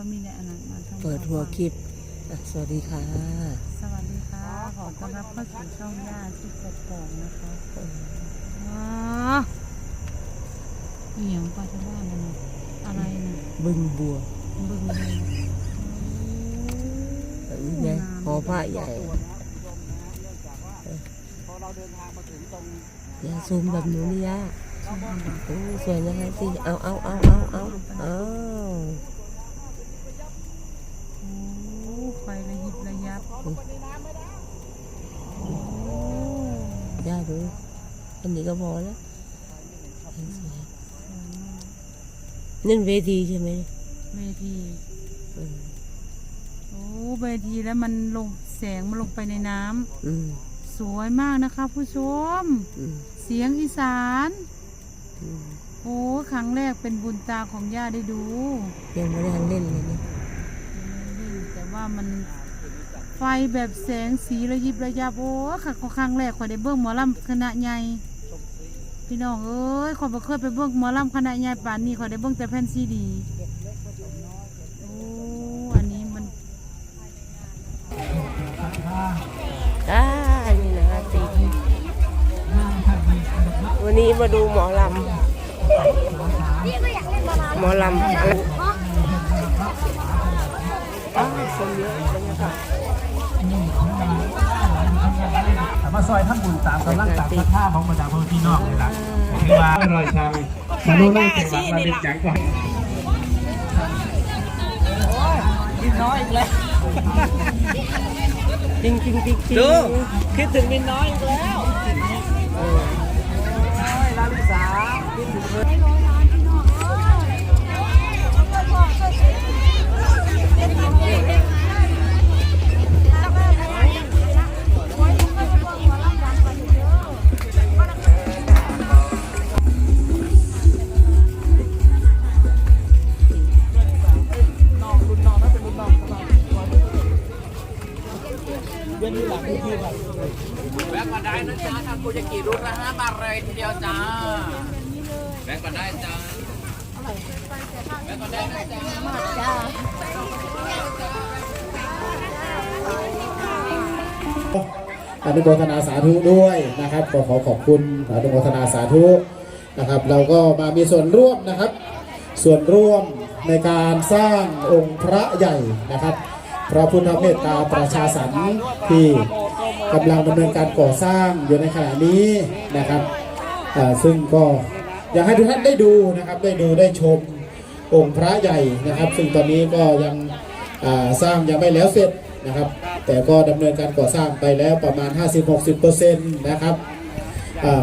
ก็มีแต่อันนั้นมาทั้งเปิดหัวคลิปอะสวัสดีค่ะสวัสดีค่ะ ขอต้อนรับเข้าสู่ช่องย่าที่กกอกนะคะว้าอหย่างปลาชาวบ้านนั่นน่ะอะไรน่ะบึงบัวบึงเลยอันนี้ไงหอผ้าใหญ่ยาซูมแบบหนูนี่ยาโอ้สวยนะคะสิเอาเอาเอาเอาเอาเอา โอ้ไฟระ ยิบระยับโอ้ย่าดูอันนี้ก็พอแล้วสวยสวยมากนั่นเวทีใช่ไหมเวทีอืมโอ้เวทีแล้วมันลงแสงมันลงไปในน้ำอืมสวยมากนะคะผู้ชมอืมเสียงอีสานอืมโอ้ครั้งแรกเป็นบุญตาของย่าได้ดูยังไม่ได้ทันเล่นเลยเนี่ยแต่ว่ามัน ไฟแบบแสงสีระยิบระยับโอ้ค่ะก็ครั้งแรกข่อยได้เบิ่งหมอลำคณะใหญ่พี่น้องเอ้ยข่อยบ่เคยไปเบิ่งหมอลำคณะใหญ่ป่านนี้ข่อยได้เบิ่งแต่แผ่นซีดีโอ้อันนี้มันอ่านี่นะคะสิวันนี้มาดูหมอลำหมอลำ อ้าวคนเยอะบรรยากาศแต่ว่าซอยท่านบุญตามกำลังตามศรัทธาของบรรดาพ่อพี่น้องเลยล่ะคือว่าอร่อยชาเลยมาโน่นนั่จังหวัดมาเด็กจังก่อนกินน้อยอีกแล้วจริงจริงจริงจริงดูคิดถึงมินน้อยอีกแล้วโอ้ยลาลิสาคิดถึง แบงก์มาได้นะจ๊ะทางกูจะกี่รุ่นละห้าบาทเลยทีเดียวจ้าแบงก์มาได้จ้าแบกมาได้นะจ๊ะอนุโมทนาสาธุด้วยนะครับขอขอขอบคุณอนุโมทนาสาธุนะครับ เราก็มามีส่วนร่วมนะครับ ส่วนร่วมในการสร้างองค์พระใหญ่นะครับ พระพุทธเมตตาประชาสรรค์ที่กำลังดำเนินการก่อสร้างอยู่ในขณะนี้นะครับซึ่งก็อยากให้ทุกท่านได้ดูนะครับได้ดูได้ชมองค์พระใหญ่นะครับ ซึ่งตอนนี้ก็ยังสร้างยังไม่แล้วเสร็จนะครับ แต่ก็ดำเนินการก่อสร้างไปแล้วประมาณ 50-60%นะครับ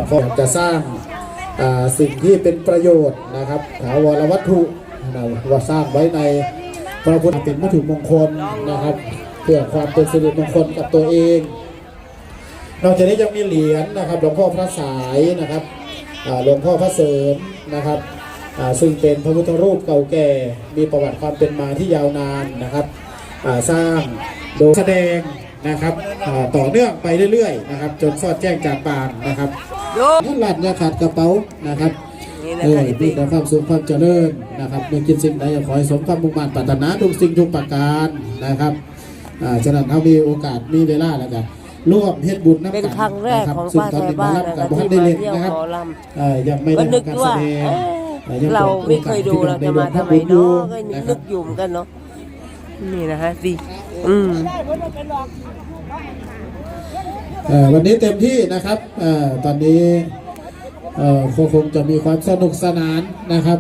ก็อจะสร้างสิ่งที่เป็นประโยชน์นะครับถาวรวัตถุนะว่าสร้างไว้ใน พระพุทธเป็นวัตถุมงคลนะครับ เพื่อความเป็นสิริมงคลกับตัวเอง นอกจากนี้ยังมีเหรียญนะครับ หลวงพ่อพระสายนะครับอ่าหลวงพ่อพระเสริมนะครับอ่าซึ่งเป็นพระพุทธรูปเก่าแก่ มีประวัติความเป็นมาที่ยาวนานนะครับอ่าสร้างโดยแสดงนะครับอ่าต่อเนื่องไปเรื่อยๆนะครับ จนสอดแจ้งจากปานนะครับโยนั่นหลัดยาขาดกระเป๋านะครับ นี่นะเออคะมีสิแต่ความสุขความเจริญนะครับเมื่อคิดสิ่งใดก็ขอให้สมความมุ่งมั่นปรารถนาทุกสิ่งทุกประการนะครับอ่าฉะนั้นเขามีโอกาสมีเวลาแล้วกันร่วมเฮ็ดบุญน้ำกันเป็นครั้งแรกนะบของซึ่ป้าตอนไทยนี้หมอบ้านลำนะกัคะบบ้านที่ได้มาเล่นเที่ยวนะครับหมอลเอ่อยังไม่ำก็ได้นึกทำการว่าแสดงเอ๊ะอ่อยังเราไม่เคยดูปิเราโอกจะสมาที่ทำไมร่วเนาะบุญก็นะคนึรับกอยู่เหมือนกันเนาะนี่นะคะสิอืมเอ่อวันนี้เต็มที่นะครับเอ่อตอนนี้ เอ่อคงคงจะมีความสนุกสนานนะครับ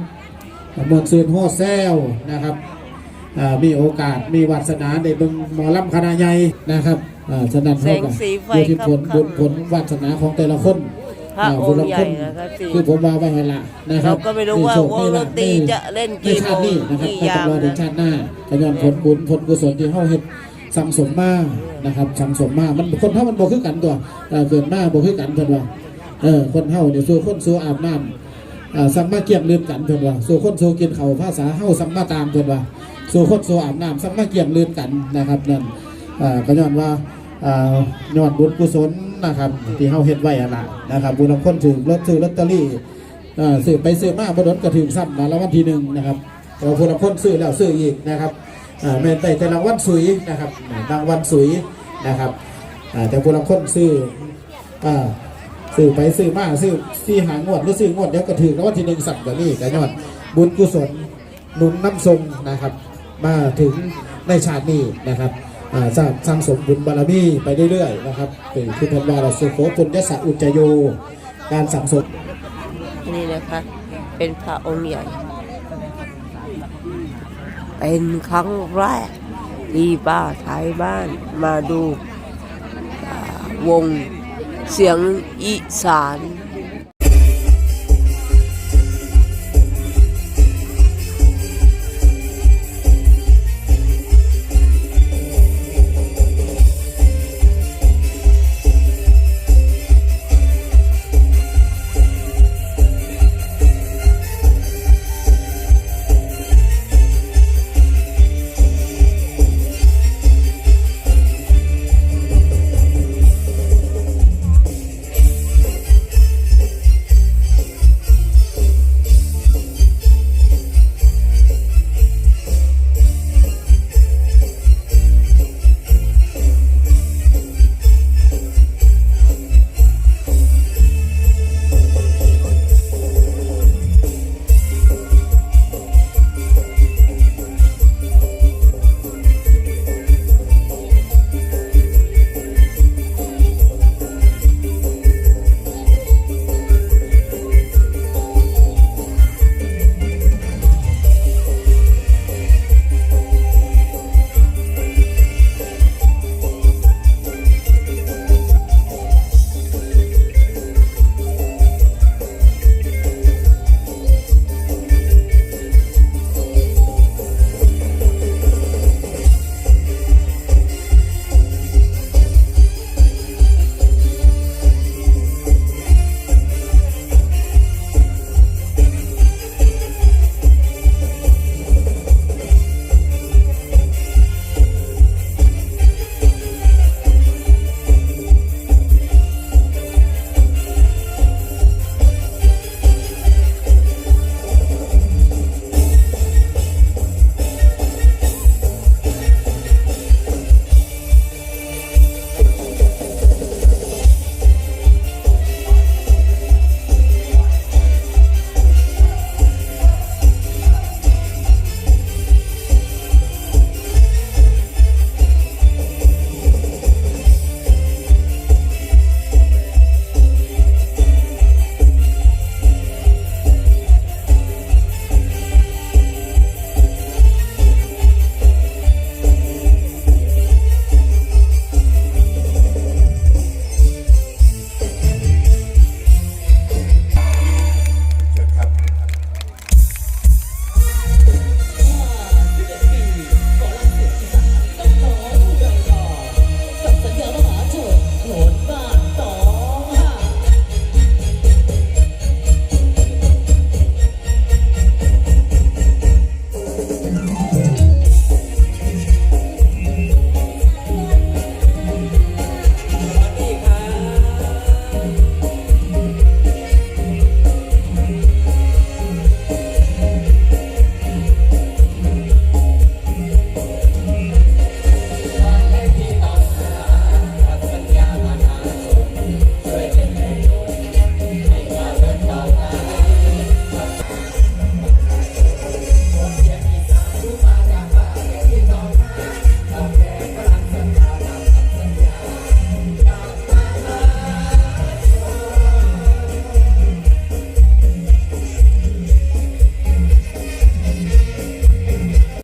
มวลซืนห่อแซวนะครับเอ่อมีโอกาสมีวาสนาในเบิ่งหมอลำคณะใหญ่นะครับเอ่อฉะนั้นแสเท่างกับสีไฟอยู่ที่ผลครับบุญผลวาสนาของแต่ละคนพระเองค์ละใหญ่นะคะสิคือผมว่าไว้ให้ละนะครับเราก็ไม่รู้ว่าโชวงดนตรีจะเล่นกี่ในชาตินี้นะครับโมงกี่ถ้าต้องรอยามในชาติหน้าขย้อนผลบุญผลกุศลที่เฮาเฮ็ดสังสมมานะครับสังสมมามันคนเฮามันบ่คือกันตัวเอ่อเกิดมาบ่คือกันเพิ่นว่า เออคนเฮาเนี่ยสู้คนสู้อาบน้ำสัมมาเกี่ยมลืมกันเพิ่นว่าสู้คนสู้กินเขาภาษาเฮาสัมมาตามเพิ่นว่าสู้คนสู้อาบน้ำสัมมาเกี่ยมลืมกันนะครับนั่นอ่าก็ย้อนว่าย้อนบุญกุศลนะครับที่เฮาเฮ็ดไว้อะละนะครับบุญของคนถือลอตซื้อลอตเตอรี่ซื้อไปซื้อมาบดดกระถึงซ้ำนะแล้ววันที่หนึ่งนะครับเราพละคนซื้อแล้วซื้ออีกนะครับแม่นได้แต่รางวัลสุยนะครับอ่ารางวัลสุยนะครับแต่ผู้ลางคนซื้อ ซื้อไปซื้อมาซื้อซื้อหางวดหรือซื้องวดเดี๋ยวก็ถือรางวัลที่หนึ่งสั่งแบบนี้กันยอดบุญกุศลหนุนน้ำทรงนะครับ มาถึงในชาตินี้นะครับสร้างสร้างสมบุญบารมีไปเรื่อยๆนะครับเป็นคือพันวาสุโขปุญญสะอุจโย การสั่งสมนี่นะคะเป็นพระองค์ใหญ่ เป็นครั้งแรกที่ป้าท้ายบ้านมาดูวง เสียงอีสาน